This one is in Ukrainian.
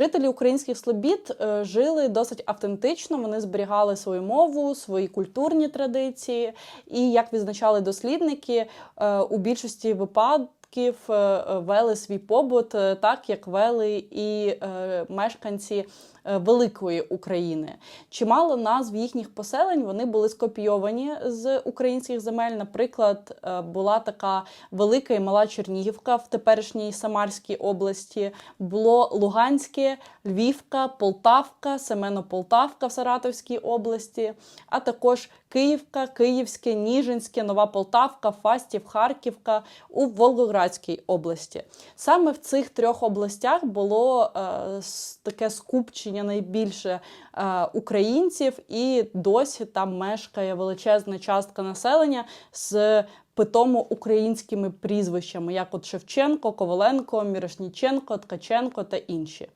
Жителі українських слобід е, жили досить автентично. Вони зберігали свою мову, свої культурні традиції. І як відзначали дослідники, е, у більшості випадків е, е, вели свій побут, е, так як вели і мешканці великої України. Чимало назв їхніх поселень вони були скопійовані з українських земель. Наприклад, була така велика і мала Чернігівка в теперішній Самарській області, було Луганське, Львівка, Полтавка, Семено-Полтавка в Саратовській області, а також Київка, Київське, Ніжинське, Нова Полтавка, Фастів, Харківка у Волгоградській області. Саме в цих трьох областях було е, таке скупчення найбільше е, українців, і досі там мешкає величезна частка населення з питомо українськими прізвищами, як от Шевченко, Коваленко, Мірошніченко, Ткаченко та інші.